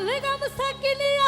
লাল গামছা কিনিয়া